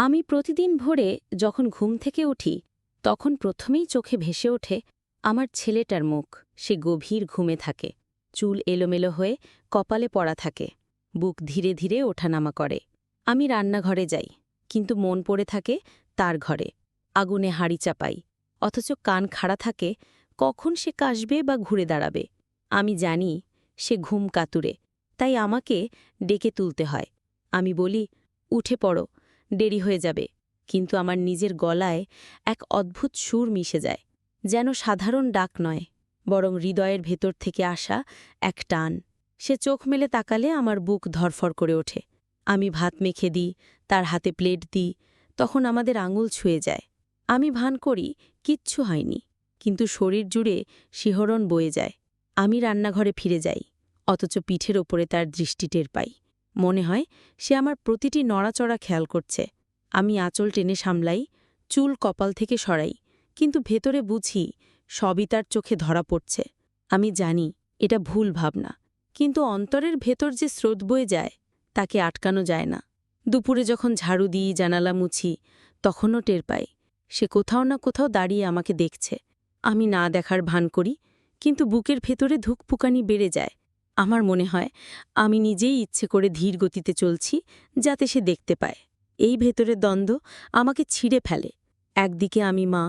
আমি প্রতিদিন ভোরে যখন ঘুম থেকে উঠি, তখন প্রথমেই চোখে ভেসে ওঠে আমার ছেলেটার মুখ। সে গভীর ঘুমে থাকে, চুল এলোমেলো হয়ে কপালে পড়া থাকে, বুক ধীরে ধীরে ওঠানামা করে। আমি রান্নাঘরে যাই, কিন্তু মন পড়ে থাকে তার ঘরে, আগুনে হাড়ি চাপাই, অথচ কান খাড়া থাকে কখন সে কাশবে বা ঘুরে দাঁড়াবে। আমি জানি সে ঘুম কাতুরে, তাই আমাকে ডেকে তুলতে হয়। আমি বলি, উঠে পড়ো। দেরি হয়ে যাবে, কিন্তু আমার নিজের গলায় এক অদ্ভুত সুর মিশে যায়, যেন সাধারণ ডাক নয়, বরং হৃদয়ের ভেতর থেকে আসা এক টান। সে চোখ মেলে তাকালে আমার বুক ধরফর করে ওঠে। আমি ভাত মেখে দিই, তার হাতে প্লেট দিই, তখন আমাদের আঙুল ছুঁয়ে যায়। আমি ভান করি, কিচ্ছু হয়নি, কিন্তু শরীর জুড়ে শিহরণ বয়ে যায়। আমি রান্নাঘরে ফিরে যাই, অথচ পিঠের ওপরে তার দৃষ্টি টের পাই। মনে হয় সে আমার প্রতিটি নড়াচড়া খেয়াল করছে। আমি আঁচল টেনে সামলাই, চুল কপাল থেকে সরাই, কিন্তু ভেতরে বুঝি সবই তার চোখে ধরা পড়ছে। আমি জানি এটা ভুল ভাবনা, কিন্তু অন্তরের ভেতর যে স্রোত বয়ে যায়, তাকে আটকানো যায় না। দুপুরে যখন ঝাড়ু দিই, জানালা মুছি, তখনও টের পাই, সে কোথাও না কোথাও দাঁড়িয়ে আমাকে দেখছে। আমি না দেখার ভান করি, কিন্তু বুকের ভেতরে ধুকপুকানি বেড়ে যায়। আমার মনে হয়, আমি নিজেই ইচ্ছে করে ধীর গতিতে চলছি যাতে সে দেখতে পায়। এই ভেতরের দ্বন্দ্ব আমাকে ছিঁড়ে ফেলে। একদিকে আমি মা,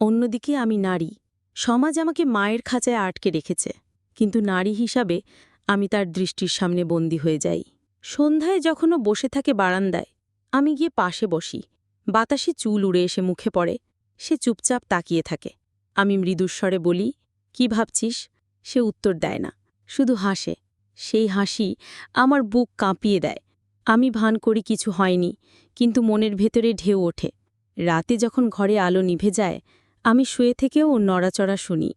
অন্যদিকে আমি নারী। সমাজ আমাকে মায়ের খাঁচায় আটকে রেখেছে। কিন্তু নারী হিসাবে আমি তার দৃষ্টির সামনে বন্দী হয়ে যাই। সন্ধ্যায় যখনও বসে থাকে বারান্দায়, আমি গিয়ে পাশে বসি। বাতাসে চুল উড়ে এসে মুখে পড়ে, সে চুপচাপ তাকিয়ে থাকে। আমি মৃদুস্বরে বলি, কি ভাবছিস? সে উত্তর দেয় না। শুধু হাসে। সেই হাসি আমার বুক কাঁপিয়ে দেয়। আমি ভান করি কিছু হয়নি, কিন্তু মনের ভেতরে ঢেউ ওঠে। রাতে যখন ঘরে আলো নিভে যায়, আমি শুয়ে থেকেও নড়াচড়া শুনি।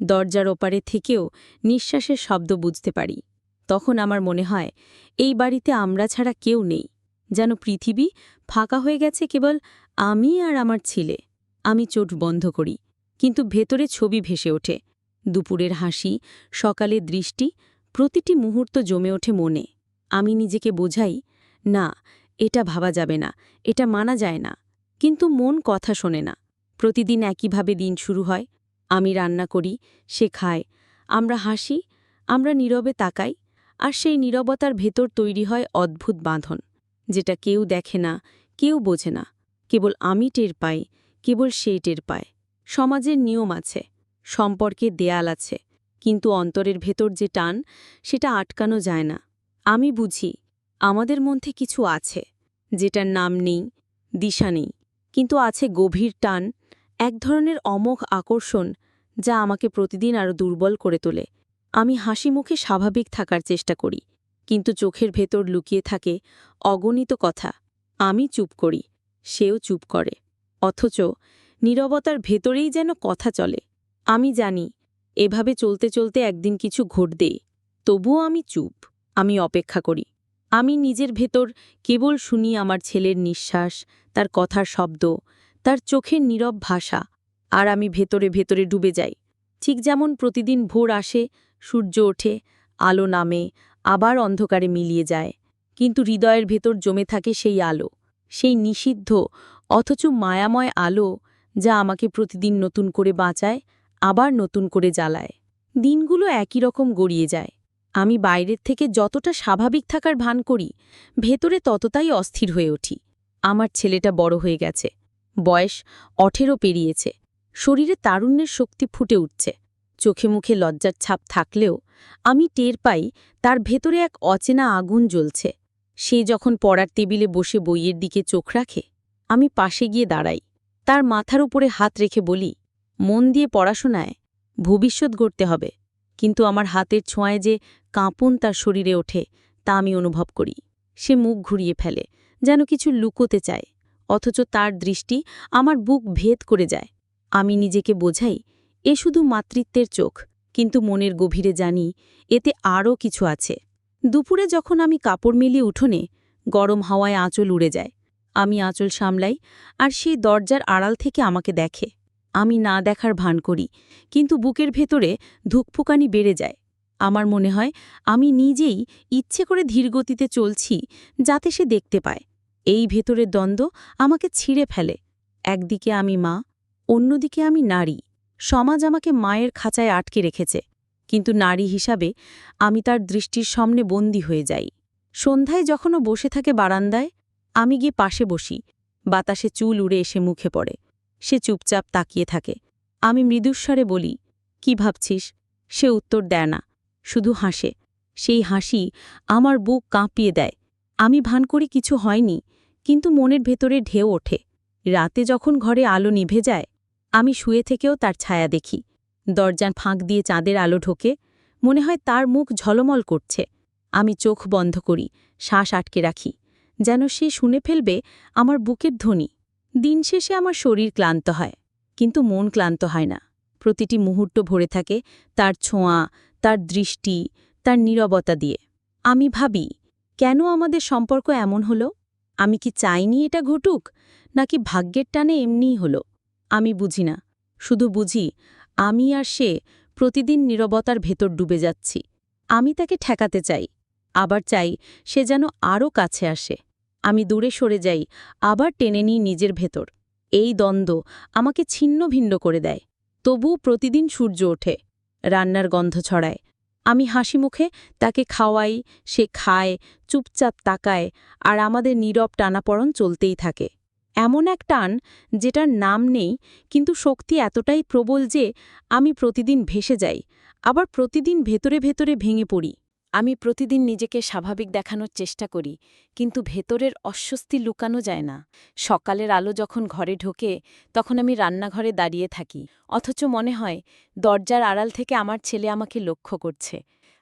দরজার ওপারে থেকেও নিঃশ্বাসের শব্দ বুঝতে পারি। তখন আমার মনে হয়, এই বাড়িতে আমরা ছাড়া কেউ নেই। যেন পৃথিবী ফাঁকা হয়ে গেছে কেবল আমি আর আমার ছেলে। আমি চোট বন্ধ করি, কিন্তু ভেতরে ছবি ভেসে ওঠে। দুপুরের হাসি, সকালের দৃষ্টি, প্রতিটি মুহূর্ত জমে ওঠে মনে। আমি নিজেকে বোঝাই, না, এটা ভাবা যাবে না, এটা মানা যায় না। কিন্তু মন কথা শোনে না। প্রতিদিন একইভাবে দিন শুরু হয়। আমি রান্না করি, সে খায়। আমরা হাসি, আমরা নীরবে তাকাই, আর সেই নীরবতার ভেতর তৈরি হয় অদ্ভুত বাঁধন, যেটা কেউ দেখে না, কেউ বোঝে না। কেবল আমি টের পাই, কেবল সেই টের পায়। সমাজের নিয়ম আছে। সম্পর্কে দেয়াল আছে, কিন্তু অন্তরের ভেতর যে টান, সেটা আটকানো যায় না। আমি বুঝি, আমাদের মধ্যে কিছু আছে, যেটার নাম নেই, দিশা নেই, কিন্তু আছে গভীর টান, এক ধরনের অমোঘ আকর্ষণ, যা আমাকে প্রতিদিন আরও দুর্বল করে তোলে। আমি হাসি মুখে স্বাভাবিক থাকার চেষ্টা করি, কিন্তু চোখের ভেতর লুকিয়ে থাকে অগণিত কথা। আমি চুপ করি, সেও চুপ করে, অথচ নীরবতার ভেতরেই যেন কথা চলে। আমি জানি, এভাবে চলতে চলতে একদিন কিছু ঘটবে, তবুও আমি চুপ, আমি অপেক্ষা করি। আমি নিজের ভেতর কেবল শুনি আমার ছেলের নিঃশ্বাস, তার কথার শব্দ, তার চোখের নীরব ভাষা, আর আমি ভেতরে ভেতরে ডুবে যাই। ঠিক যেমন প্রতিদিন ভোর আসে, সূর্য ওঠে, আলো নামে, আবার অন্ধকারে মিলিয়ে যায়, কিন্তু হৃদয়ের ভেতর জমে থাকে সেই আলো, সেই নিষিদ্ধ, অথচ মায়াময় আলো, যা আমাকে প্রতিদিন নতুন করে বাঁচায় আবার নতুন করে জ্বালায়। দিনগুলো একই রকম গড়িয়ে যায়। আমি বাইরের থেকে যতটা স্বাভাবিক থাকার ভান করি, ভেতরে ততটাই অস্থির হয়ে উঠি। আমার ছেলেটা বড় হয়ে গেছে। বয়স অঠেরো পেরিয়েছে। শরীরে তারুণ্যের শক্তি ফুটে উঠছে। চোখে মুখে লজ্জার ছাপ থাকলেও আমি টের পাই তার ভেতরে এক অচেনা আগুন জ্বলছে। সে যখন পড়ার টেবিলে বসে বইয়ের দিকে চোখ রাখে, আমি পাশে গিয়ে দাঁড়াই। তার মাথার উপরে হাত রেখে বলি মন দিয়ে পড়াশোনায় ভবিষ্যৎ গড়তে হবে, কিন্তু আমার হাতের ছোঁয়ায় যে কাঁপন তার শরীরে ওঠে, তা আমি অনুভব করি। সে মুখ ঘুরিয়ে ফেলে, যেন কিছু লুকোতে চায়, অথচ তার দৃষ্টি আমার বুক ভেদ করে যায়। আমি নিজেকে বোঝাই, এ শুধু মাতৃত্বের চোখ, কিন্তু মনের গভীরে জানি, এতে আরও কিছু আছে। দুপুরে যখন আমি কাপড় মিলিয়ে উঠোনে, গরম হাওয়ায় আঁচল উড়ে যায়। আমি আঁচল সামলাই, আর সেই দরজার আড়াল থেকে আমাকে দেখে। আমি না দেখার ভান করি, কিন্তু বুকের ভেতরে ধুকফুকানি বেড়ে যায়। আমার মনে হয় আমি নিজেই ইচ্ছে করে ধীরগতিতে চলছি যাতে সে দেখতে পায়। এই ভেতরের দ্বন্দ্ব আমাকে ছিঁড়ে ফেলে। একদিকে আমি মা, অন্যদিকে আমি নারী। সমাজ আমাকে মায়ের খাঁচায় আটকে রেখেছে, কিন্তু নারী হিসাবে আমি তার দৃষ্টির সামনে বন্দী হয়ে যাই। সন্ধ্যায় যখনও বসে থাকে বারান্দায়, আমি গিয়ে পাশে বসি। বাতাসে চুল উড়ে এসে মুখে পড়ে। সে চুপচাপ তাকিয়ে থাকে। আমি মৃদুস্বরে বলি, কি ভাবছিস? সে উত্তর দেয় না, শুধু হাসে। সেই হাসি আমার বুক কাঁপিয়ে দেয়। আমি ভান করি কিছু হয়নি, কিন্তু মনের ভেতরে ঢেউ ওঠে। রাতে যখন ঘরে আলো নিভে যায়, আমি শুয়ে থেকেও তার ছায়া দেখি। দরজার ফাঁক দিয়ে চাঁদের আলো ঢোকে, মনে হয় তার মুখ ঝলমল করছে। আমি চোখ বন্ধ করি, শ্বাস আটকে রাখি, যেন সে শুনে ফেলবে আমার বুকের ধ্বনি। দিন শেষে আমার শরীর ক্লান্ত হয়, কিন্তু মন ক্লান্ত হয় না। প্রতিটি মুহূর্ত ভরে থাকে তার ছোঁয়া, তার দৃষ্টি, তার নীরবতা দিয়ে। আমি ভাবি, কেন আমাদের সম্পর্ক এমন হলো? আমি কি চাইনি এটা ঘটুক? নাকি ভাগ্যের টানে এমনিই হলো? আমি বুঝি না। শুধু বুঝি, আমি আর সে প্রতিদিন নীরবতার ভেতর ডুবে যাচ্ছি। আমি তাকে ঠেকাতে চাই। আবার চাই সে যেন আরও কাছে আসে। আমি দূরে সরে যাই, আবার টেনে নিই নিজের ভেতর। এই দ্বন্দ্ব আমাকে ছিন্ন ভিন্ন করে দেয়। তবুও প্রতিদিন সূর্য ওঠে, রান্নার গন্ধ ছড়ায়। আমি হাসি মুখে তাকে খাওয়াই, সে খায়, চুপচাপ তাকায়, আর আমাদের নীরব টানাপড়ন চলতেই থাকে। এমন এক টান যেটার নাম নেই, কিন্তু শক্তি এতটাই প্রবল যে আমি প্রতিদিন ভেসে যাই, আবার প্রতিদিন ভেতরে ভেতরে ভেঙে পড়ি। আমি প্রতিদিন নিজেকে স্বাভাবিক দেখানোর চেষ্টা করি, কিন্তু ভেতরের অস্বস্তি লুকানো যায় না। সকালের আলো যখন ঘরে ঢোকে, তখন আমি রান্নাঘরে দাঁড়িয়ে থাকি। অথচ মনে হয়, দরজার আড়াল থেকে আমার ছেলে আমাকে লক্ষ্য করছে।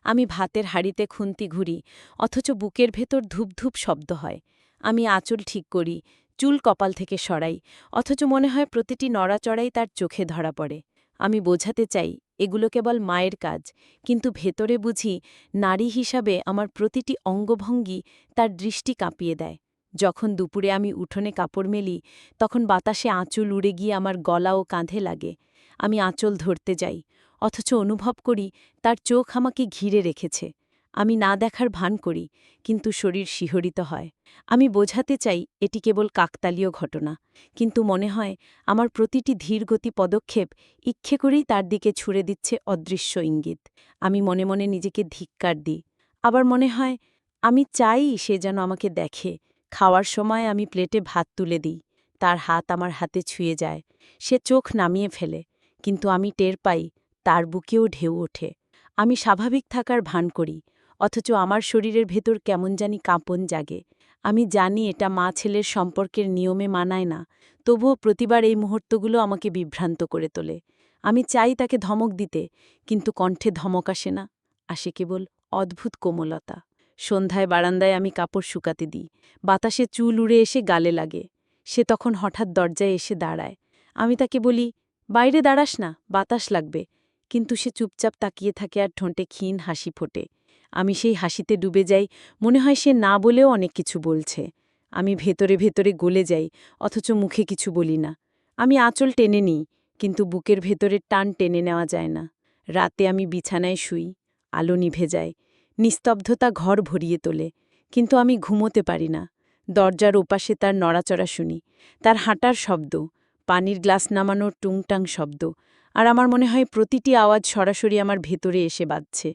আমি ভাতের হাড়িতে খুন্তি ঘুরি, অথচ বুকের ভেতর ধূপধূপ শব্দ হয়। আমি আঁচল ঠিক করি, চুল কপাল থেকে সরাই, অথচ মনে হয় প্রতিটি নড়াচড়াই তার চোখে ধরা পড়ে। আমি বোঝাতে চাই, এগুলো কেবল মায়ের কাজ। কিন্তু ভেতরে বুঝি নারী হিসাবে আমার প্রতিটি অঙ্গভঙ্গি তার দৃষ্টি কাঁপিয়ে দেয়। যখন দুপুরে আমি উঠোনে কাপড় মেলি, তখন বাতাসে আঁচল উড়ে গিয়ে আমার গলা ও কাঁধে লাগে। আমি আঁচল ধরতে যাই, অথচ অনুভব করি তার চোখ আমাকে ঘিরে রেখেছে। আমি না দেখার ভান করি, কিন্তু শরীর শিহরিত হয়। আমি বোঝাতে চাই, এটি কেবল কাকতালীয় ঘটনা। কিন্তু মনে হয়, আমার প্রতিটি ধীরগতি পদক্ষেপ ইচ্ছে করেই তার দিকে ছুড়ে দিচ্ছে অদৃশ্য ইঙ্গিত। আমি মনে মনে নিজেকে ধিক্কার দিই। আবার মনে হয়, আমি চাই সে যেন আমাকে দেখে। খাওয়ার সময় আমি প্লেটে ভাত তুলে দিই। তার হাত আমার হাতে ছুঁয়ে যায়। সে চোখ নামিয়ে ফেলে। কিন্তু আমি টের পাই, তার বুকেও ঢেউ ওঠে। আমি স্বাভাবিক থাকার ভান করি। অথচ আমার শরীরের ভেতর কেমন জানি কাঁপন জাগে। আমি জানি এটা মা ছেলের সম্পর্কের নিয়মে মানায় না, তবুও প্রতিবার এই মুহূর্তগুলো আমাকে বিভ্রান্ত করে তোলে। আমি চাই তাকে ধমক দিতে, কিন্তু কণ্ঠে ধমক আসে না, আসে কেবল অদ্ভুত কোমলতা। সন্ধ্যায় বারান্দায় আমি কাপড় শুকাতে দিই, বাতাসে চুল উড়ে এসে গালে লাগে। সে তখন হঠাৎ দরজায় এসে দাঁড়ায়। আমি তাকে বলি, বাইরে দাঁড়াস না, বাতাস লাগবে। কিন্তু সে চুপচাপ তাকিয়ে থাকে আর ঠোঁটে ক্ষীণ হাসি ফোটে। আমি সেই হাসিতে ডুবে যাই, মনে হয় সে না বলেও অনেক কিছু বলছে। আমি ভেতরে ভেতরে গলে যাই, অথচ মুখে কিছু বলি না। আমি আঁচল টেনে নিই, কিন্তু বুকের ভেতরে টান টেনে নেওয়া যায় না। রাতে আমি বিছানায় শুই, আলো নিভে যায়, নিস্তব্ধতা ঘর ভরিয়ে তোলে, কিন্তু আমি ঘুমোতে পারি না। দরজার ওপাশে তার নড়াচড়া শুনি, তার হাঁটার শব্দ, পানির গ্লাস নামানোর টুংটাং শব্দ, আর আমার মনে হয় প্রতিটি আওয়াজ সরাসরি আমার ভেতরে এসে বাজছে।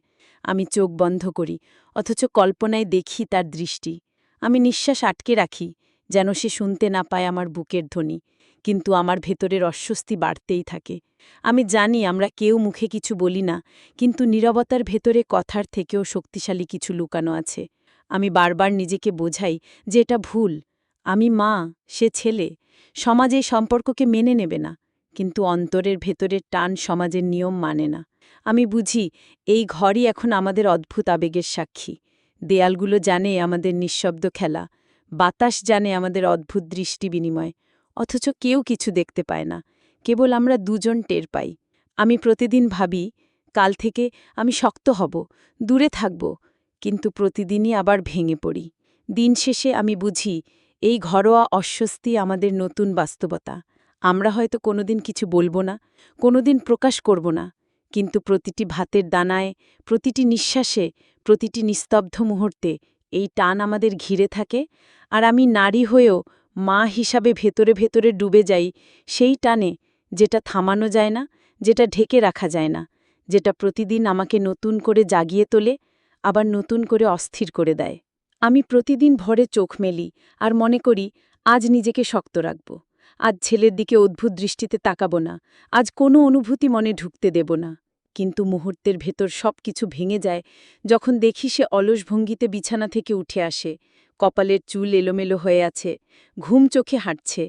আমি চোখ বন্ধ করি, অথচ কল্পনায় দেখি তার দৃষ্টি। আমি নিঃশ্বাস আটকে রাখি, যেন সে শুনতে না পায় আমার বুকের ধ্বনি, কিন্তু আমার ভেতরের অস্বস্তি বাড়তেই থাকে। আমি জানি আমরা কেউ মুখে কিছু বলি না, কিন্তু নীরবতার ভেতরে কথার থেকেও শক্তিশালী কিছু লুকানো আছে। আমি বারবার নিজেকে বোঝাই যে এটা ভুল। আমি মা, সে ছেলে। সমাজ এই সম্পর্ককে মেনে নেবে না, কিন্তু অন্তরের ভেতরের টান সমাজের নিয়ম মানে না। আমি বুঝি, এই ঘরই এখন আমাদের অদ্ভুত আবেগের সাক্ষী। দেয়ালগুলো জানে আমাদের নিঃশব্দ খেলা, বাতাস জানে আমাদের অদ্ভুত দৃষ্টি বিনিময়, অথচ কেউ কিছু দেখতে পায় না, কেবল আমরা দুজন টের পাই। আমি প্রতিদিন ভাবি, কাল থেকে আমি শক্ত হব, দূরে থাকব, কিন্তু প্রতিদিনই আবার ভেঙে পড়ি। দিন শেষে আমি বুঝি, এই ঘরোয়া অস্বস্তি আমাদের নতুন বাস্তবতা। আমরা হয়তো কোনোদিন কিছু বলব না, কোনোদিন প্রকাশ করব না কিন্তু প্রতিটি ভাতের দানায়, প্রতিটি নিঃশ্বাসে, প্রতিটি নিস্তব্ধ মুহূর্তে এই টান আমাদের ঘিরে থাকে আর আমি নারী হয়েও মা হিসাবে ভেতরে ভেতরে ডুবে যাই সেই টানে যেটা থামানো যায় না, যেটা ঢেকে রাখা যায় না, যেটা প্রতিদিন আমাকে নতুন করে জাগিয়ে তোলে, আবার নতুন করে অস্থির করে দেয়। আমি প্রতিদিন ভরে চোখ মেলি আর মনে করি, আজ নিজেকে শক্ত রাখব, আজ ছেলের দিকে অদ্ভুত দৃষ্টিতে তাকাবো না, আজ কোনো অনুভূতি মনে ঢুকতে দেব না। কিন্তু মুহূর্তের ভেতর সব কিছু ভেঙে যায় যখন দেখি সে অলস ভঙ্গিতে বিছানা থেকে উঠে আসে। কপালের চুল এলোমেলো হয়ে আছে, ঘুম চোখে হাঁটছে,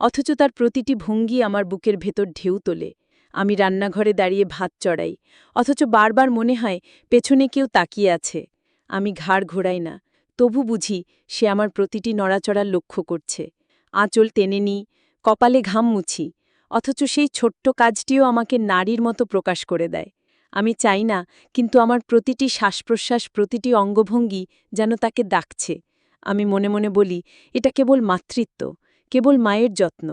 অথচ তার প্রতিটি ভঙ্গি আমার বুকের ভেতর ঢেউ তোলে। আমি রান্নাঘরে দাঁড়িয়ে ভাত চড়াই, অথচ বারবার মনে হয় পেছনে কেউ তাকিয়ে আছে। আমি ঘাড় ঘোরাই না, তবু বুঝি সে আমার প্রতিটি নড়াচড়ার লক্ষ্য করছে। আঁচল টেনে নিই, কপালে ঘাম মুছি অথচ সেই ছোট্ট কাজটিও আমাকে নারীর মতো প্রকাশ করে দেয়। আমি চাই না, কিন্তু আমার প্রতিটি শ্বাসপ্রশ্বাস, প্রতিটি অঙ্গভঙ্গি যেন তাকে ডাকছে। আমি মনে মনে বলি, এটা কেবল মাতৃত্ব, কেবল মায়ের যত্ন।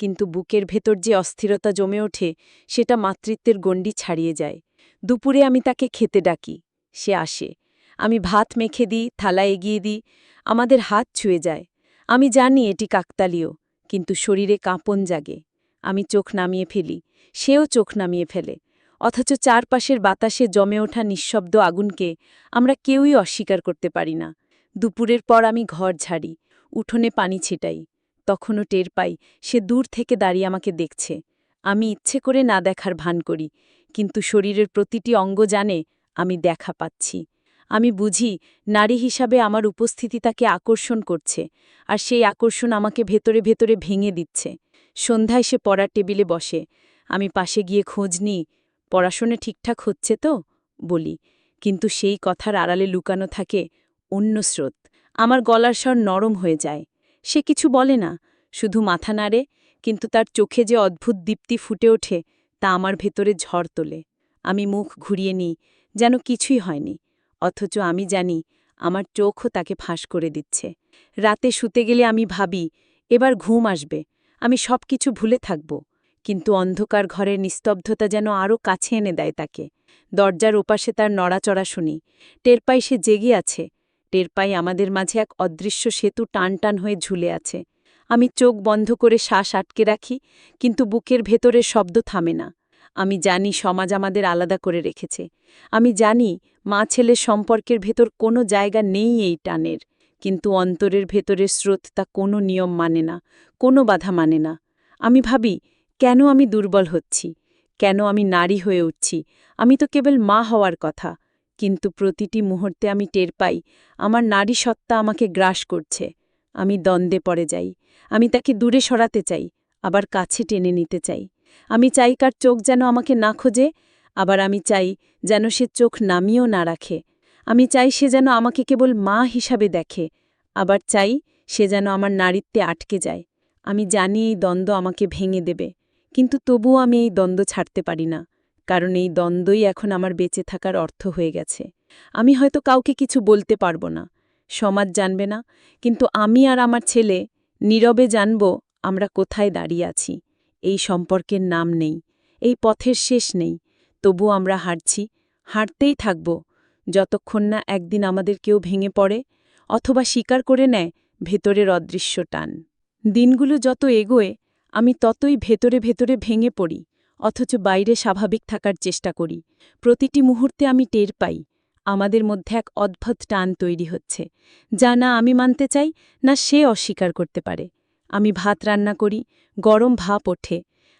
কিন্তু বুকের ভেতর যে অস্থিরতা জমে ওঠে, সেটা মাতৃত্বের গণ্ডি ছাড়িয়ে যায়। দুপুরে আমি তাকে খেতে ডাকি, সে আসে। আমি ভাত মেখে দিই, থালা এগিয়ে দিই, আমাদের হাত ছুঁয়ে যায়। আমি জানি এটি কাকতালীয়, কিন্তু শরীরে কাঁপন জাগে। আমি চোখ নামিয়ে ফেলি, সেও চোখ নামিয়ে ফেলে। অথচ চারপাশের বাতাসে জমে ওঠা নিঃশব্দ আগুনকে আমরা কেউই অস্বীকার করতে পারি না। দুপুরের পর আমি ঘর ঝাড়ি, উঠোনে পানি ছিটাই। তখনও টের পাই, সে দূর থেকে দাঁড়িয়ে আমাকে দেখছে। আমি ইচ্ছে করে না দেখার ভান করি, কিন্তু শরীরের প্রতিটি অঙ্গ জানে আমি দেখা পাচ্ছি। আমি বুঝি, নারী হিসাবে আমার উপস্থিতি তাকে আকর্ষণ করছে, আর সেই আকর্ষণ আমাকে ভেতরে ভেতরে ভেঙে দিচ্ছে। সন্ধ্যায় সে পড়ার টেবিলে বসে, আমি পাশে গিয়ে খোঁজ নিই, পড়াশোনা ঠিকঠাক হচ্ছে তো? বলি, কিন্তু সেই কথার আড়ালে লুকানো থাকে অন্য স্রোত, আমার গলার স্বর নরম হয়ে যায়। সে কিছু বলে না, শুধু মাথা নাড়ে, কিন্তু তার চোখে যে অদ্ভুত দীপ্তি ফুটে ওঠে, তা আমার ভেতরে ঝড় তোলে। আমি মুখ ঘুরিয়ে নিই, যেন কিছুই হয়নি, অথচ আমি জানি আমার চোখও তাকে ফাঁস করে দিচ্ছে। রাতে শুতে গেলে আমি ভাবি, এবার ঘুম আসবে আমি সব কিছু ভুলে থাকব। কিন্তু অন্ধকার ঘরের নিস্তব্ধতা যেন আরও কাছে এনে দেয় তাকে। দরজার ওপাশে তার নড়াচড়া শুনি। টের পাই সে জেগে আছে। টের পাই আমাদের মাঝে এক অদৃশ্য সেতু টান টান হয়ে ঝুলে আছে। আমি চোখ বন্ধ করে শ্বাস আটকে রাখি, কিন্তু বুকের ভেতরের শব্দ থামে না। আমি জানি সমাজ আমাদের আলাদা করে রেখেছে। আমি জানি মা ছেলের সম্পর্কের ভেতর কোনো জায়গা নেই এই টানের। কিন্তু অন্তরের ভেতরের স্রোত তা কোনো নিয়ম মানে না, কোনো বাধা মানে না। আমি ভাবি, কেন আমি দুর্বল হচ্ছি? কেন আমি নারী হয়ে উঠছি? আমি তো কেবল মা হওয়ার কথা। কিন্তু প্রতিটি মুহূর্তে আমি টের পাই, আমার নারী সত্তা আমাকে গ্রাস করছে। আমি দ্বন্দ্বে পড়ে যাই। আমি তাকে দূরে সরাতে চাই, আবার কাছে টেনে নিতে চাই। আমি চাই কার চোখ যেন আমাকে না খোঁজে, আবার আমি চাই যেন সে চোখ নামিয়েও না রাখে। আমি চাই সে যেন আমাকে কেবল মা হিসাবে দেখে, আবার চাই সে যেন আমার নারীত্বে আটকে যায়। আমি জানি এই দ্বন্দ্ব আমাকে ভেঙে দেবে, কিন্তু তবুও আমি এই দ্বন্দ্ব ছাড়তে পারি না, কারণ এই দ্বন্দ্বই এখন আমার বেঁচে থাকার অর্থ হয়ে গেছে। আমি হয়তো কাউকে কিছু বলতে পারব না, সমাজ জানবে না, কিন্তু আমি আর আমার ছেলে নীরবে জানব আমরা কোথায় দাঁড়িয়ে আছি, এই সম্পর্কের নাম নেই, এই পথের শেষ নেই তবু আমরা হাঁটছি হাঁটতেই থাকব যতক্ষণ না একদিন আমাদের কেউ ভেঙে পড়ে অথবা স্বীকার করে নেয় ভেতরের অদৃশ্য টান। দিনগুলো যত এগোয়, আমি ততই ভেতরে ভেতরে ভেঙে পড়ি, অথচ বাইরে স্বাভাবিক থাকার চেষ্টা করি। প্রতিটি মুহূর্তে আমি টের পাই, আমাদের মধ্যে এক অদ্ভুত টান তৈরি হচ্ছে, যা না আমি মানতে চাই, না সে অস্বীকার করতে পারে। আমি ভাত রান্না করি, গরম ভাপ ওঠে,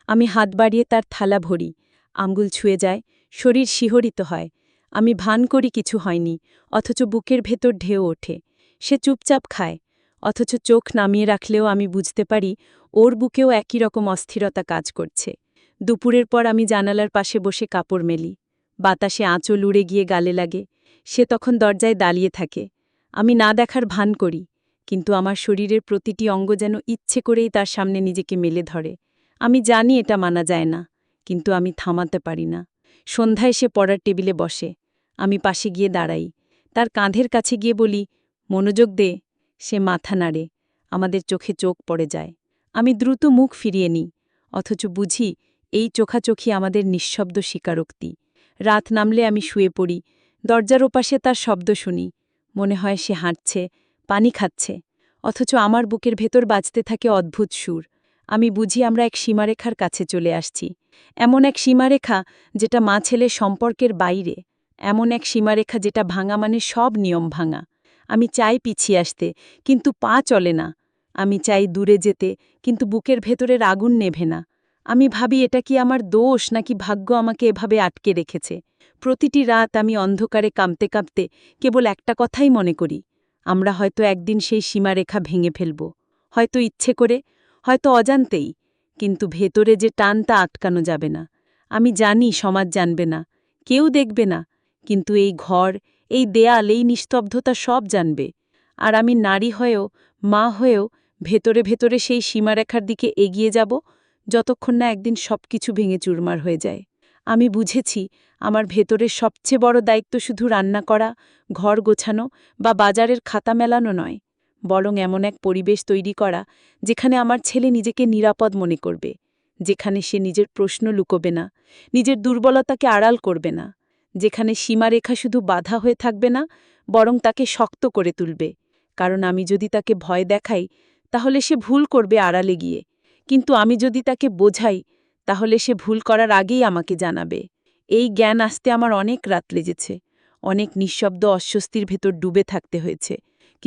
আমি হাত বাড়িয়ে তার থালা ভরি, আঙ্গুল ছুঁয়ে যায়, শরীর শিহরিত হয় আমি ভান করি কিছু হয়নি, অথচ বুকের ভেতর ঢেউ ওঠে। সে চুপচাপ খায়, অথচ চোখ নামিয়ে রাখলেও আমি বুঝতে পারি, ওর বুকেও একই রকম অস্থিরতা কাজ করছে। দুপুরের পর আমি জানালার পাশে বসে কাপড় মেলি। বাতাসে আঁচল উড়ে গিয়ে গালে লাগে। সে তখন দরজায় দাঁড়িয়ে থাকে। আমি না দেখার ভান করি, কিন্তু আমার শরীরের প্রতিটি অঙ্গ যেন ইচ্ছে করেই তার সামনে নিজেকে মেলে ধরে। আমি জানি এটা মানা যায় না, কিন্তু আমি থামাতে পারি না। সন্ধ্যায় সে পড়ার টেবিলে বসে। আমি পাশে গিয়ে দাঁড়াই। তার কাঁধের কাছে গিয়ে বলি, মনোযোগ দে। সে মাথা নাড়ে। আমাদের চোখে চোখ পড়ে যায়। আমি দ্রুত মুখ ফিরিয়ে নিই। অথচ বুঝি, এই চোখাচোখি আমাদের নিঃশব্দ স্বীকারোক্তি। রাত নামলে আমি শুয়ে পড়ি। দরজার ওপাশে তার শব্দ শুনি। মনে হয় সে হাঁটছে, পানি খাচ্ছে। অথচ আমার বুকের ভেতর বাজতে থাকে অদ্ভুত সুর। আমি বুঝি আমরা এক সীমারেখার কাছে চলে আসছি। এমন এক সীমারেখা যেটা মা ছেলে সম্পর্কের বাইরে। এমন এক সীমারেখা যেটা ভাঙা মানে সব নিয়ম ভাঙা। আমি চাই পিছিয়ে আসতে, কিন্তু পা চলে না। আমি চাই দূরে যেতে, কিন্তু বুকের ভেতরের আগুন নেভে না। আমি ভাবি, এটা কি আমার দোষ, নাকি ভাগ্য আমাকে এভাবে আটকে রেখেছে? প্রতিটি রাত আমি অন্ধকারে কাঁপতে কাঁপতে কেবল একটা কথাই মনে করি। আমরা হয়তো একদিন সেই সীমারেখা ভেঙে ফেলব। হয়তো ইচ্ছে করে হয়তো অজান্তেই, কিন্তু ভেতরে যে টানটা আটকানো যাবে না। আমি জানি সমাজ জানবে না, কেউ দেখবে না, কিন্তু এই ঘর, এই দেয়াল, এই নিস্তব্ধতা সব জানবে। আর আমি নারী হয়েও, মা হয়েও, ভেতরে ভেতরে সেই সীমারেখার দিকে এগিয়ে যাব, যতক্ষণ না একদিন সব কিছু ভেঙে চুরমার হয়ে যায়। আমি বুঝেছি, আমার ভেতরের সবচেয়ে বড় দায়িত্ব শুধু রান্না করা, ঘর গোছানো বা বাজারের খাতা মেলানো নয়। বরং এমন এক পরিবেশ তৈরি করা যেখানে আমার ছেলে নিজেকে নিরাপদ মনে করবে, যেখানে সে নিজের প্রশ্ন লুকোবে না, নিজের দুর্বলতাকে আড়াল করবে না, যেখানে সীমারেখা শুধু বাধা হয়ে থাকবে না, বরং তাকে শক্ত করে তুলবে। কারণ আমি যদি তাকে ভয় দেখাই, তাহলে সে ভুল করবে আড়ালে গিয়ে। কিন্তু আমি যদি তাকে বোঝাই, তাহলে সে ভুল করার আগেই আমাকে জানাবে। এই জ্ঞান আসতে আমার অনেক রাত লেগেছে। অনেক নিঃশব্দ অস্বস্তির ভেতর ডুবে থাকতে হয়েছে।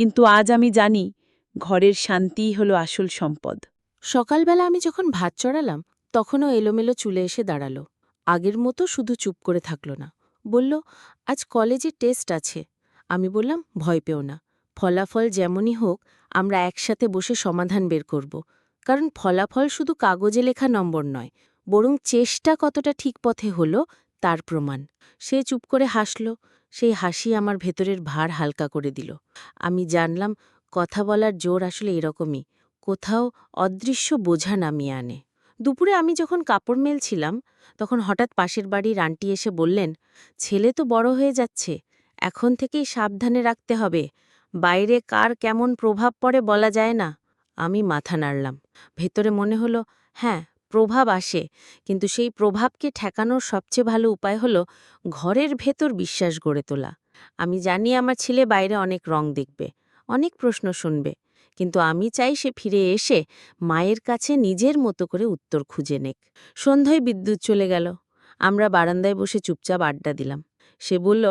কিন্তু আজ আমি জানি, ঘরের শান্তিই হলো আসল সম্পদ। সকালবেলা আমি যখন ভাত চড়ালাম, তখনও এলোমেলো চুলে এসে দাঁড়াল। আগের মতো শুধু চুপ করে থাকল না। বলল, আজ কলেজে টেস্ট আছে। আমি বললাম, ভয় পেও না। ফলাফল যেমনই হোক, আমরা একসাথে বসে সমাধান বের করব। কারণ ফলাফল শুধু কাগজে লেখা নম্বর নয়, বরং চেষ্টা কতটা ঠিক পথে হলো, তার প্রমাণ। সে চুপ করে হাসল। সেই হাসি আমার ভেতরের ভার হালকা করে দিল। আমি জানলাম, কথা বলার জোর আসলে এরকমই, কোথাও অদৃশ্য বোঝা নামিয়ে আনে। দুপুরে আমি যখন কাপড় মেলছিলাম, তখন হঠাৎ পাশের বাড়ির আন্টি এসে বললেন, ছেলে তো বড় হয়ে যাচ্ছে, এখন থেকেই সাবধানে রাখতে হবে, বাইরে কার কেমন প্রভাব পড়ে বলা যায় না। আমি মাথা নাড়লাম। ভেতরে মনে হলো হ্যাঁ প্রভাব আসে, কিন্তু সেই প্রভাবকে ঠেকানোর সবচেয়ে ভালো উপায় হলো ঘরের ভেতর বিশ্বাস গড়ে তোলা। আমি জানি আমার ছেলে বাইরে অনেক রং দেখবে, অনেক প্রশ্ন শুনবে, কিন্তু আমি চাই সে ফিরে এসে মায়ের কাছে নিজের মতো করে উত্তর খুঁজে নেক। সন্ধ্যায় বিদ্যুৎ চলে গেল, আমরা বারান্দায় বসে চুপচাপ আড্ডা দিলাম। সে বলল,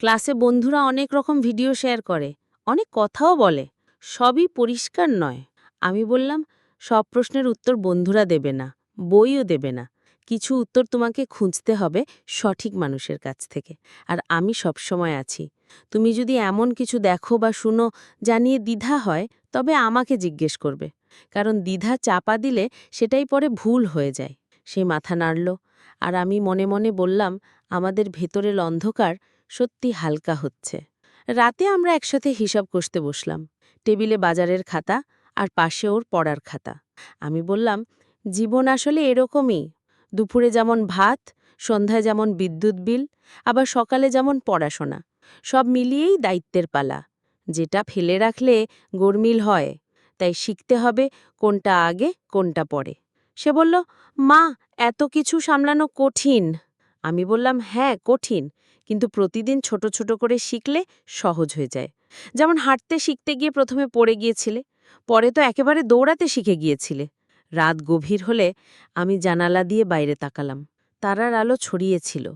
ক্লাসে বন্ধুরা অনেক রকম ভিডিও শেয়ার করে, অনেক কথাও বলে, সবই পরিষ্কার নয়। আমি বললাম, সব প্রশ্নের উত্তর বন্ধুরা দেবে না। বইও দেবে না। কিছু উত্তর তোমাকে খুঁজতে হবে সঠিক মানুষের কাছ থেকে। আর আমি সবসময় আছি। তুমি যদি এমন কিছু দেখো বা শুনো জানিয়ে দ্বিধা হয়, তবে আমাকে জিজ্ঞেস করবে। কারণ দ্বিধা চাপা দিলে সেটাই পরে ভুল হয়ে যায়। সে মাথা নাড়ল। আর আমি মনে মনে বললাম, আমাদের ভেতরের অন্ধকার সত্যি হালকা হচ্ছে। রাতে আমরা একসাথে হিসাব কষতে বসলাম। টেবিলে বাজারের খাতা আর পাশে ওর পড়ার খাতা। আমি বললাম জীবন আসলে এরকমই। দুপুরে যেমন ভাত, সন্ধ্যায় যেমন বিদ্যুৎ বিল, আবার সকালে যেমন পড়াশোনা। সব মিলিয়েই দায়িত্বের পালা। যেটা ফেলে রাখলে গরমিল হয়, তাই শিখতে হবে কোনটা আগে, কোনটা পরে। সে বলল, মা, এত কিছু সামলানো কঠিন। আমি বললাম হ্যাঁ কঠিন, কিন্তু প্রতিদিন ছোট ছোট করে শিখলে সহজ হয়ে যায়। যেমন হাঁটতে শিখতে গিয়ে প্রথমে পড়ে গিয়েছিলে, পরে তো একেবারে দৌড়াতে শিখে গিয়েছিলে। রাত গভীর হলে আমি জানালা দিয়ে বাইরে তাকালাম। তারার আলো ছড়িয়েছিল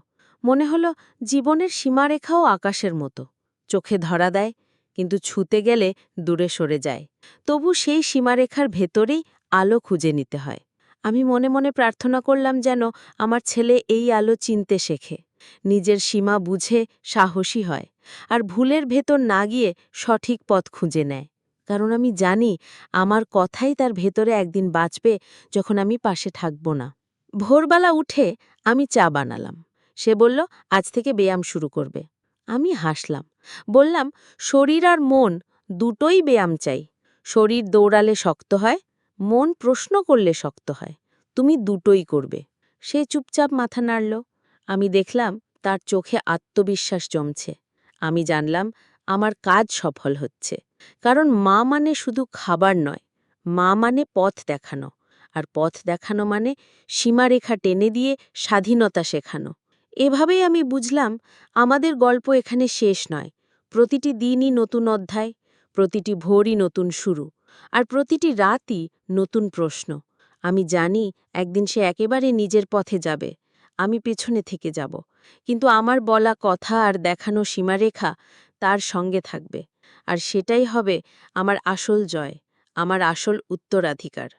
মনে হলো জীবনের সীমারেখাও আকাশের মতো। চোখে ধরা দেয়, কিন্তু ছুতে গেলে দূরে সরে যায়। তবু সেই সীমারেখার ভেতরেই আলো খুঁজে নিতে হয়। আমি মনে মনে প্রার্থনা করলাম যেন আমার ছেলে এই আলো চিনতে শেখে। নিজের সীমা বুঝে সাহসী হয় আর ভুলের ভেতর না গিয়ে সঠিক পথ খুঁজে নেয়। কারণ আমি জানি আমার কথাই তার ভেতরে একদিন বাঁচবে যখন আমি পাশে থাকব না। ভোরবেলা উঠে আমি চা বানালাম। সে বলল, আজ থেকে ব্যায়াম শুরু করবে। আমি হাসলাম। বললাম, শরীর আর মন দুটোই ব্যায়াম চাই। শরীর দৌড়ালে শক্ত হয়, মন প্রশ্ন করলে শক্ত হয়। তুমি দুটোই করবে। সে চুপচাপ মাথা নাড়ল। আমি দেখলাম, তার চোখে আত্মবিশ্বাস জমছে। আমি জানলাম, আমার কাজ সফল হচ্ছে। কারণ মা মানে শুধু খাবার নয়, মা মানে পথ দেখানো, আর পথ দেখানো মানে সীমারেখা টেনে দিয়ে স্বাধীনতা শেখানো। এভাবেই আমি বুঝলাম আমাদের গল্প এখানে শেষ নয়, প্রতিটি দিনই নতুন অধ্যায়, প্রতিটি ভোরই নতুন শুরু, আর প্রতিটি রাতই নতুন প্রশ্ন। আমি জানি একদিন সে একেবারে নিজের পথে যাবে, আমি পেছনে থেকে যাব, কিন্তু আমার বলা কথা আর দেখানো সীমারেখা তার সঙ্গে থাকবে। আর সেটাই হবে আমার আসল জয় আমার আসল উত্তরাধিকার।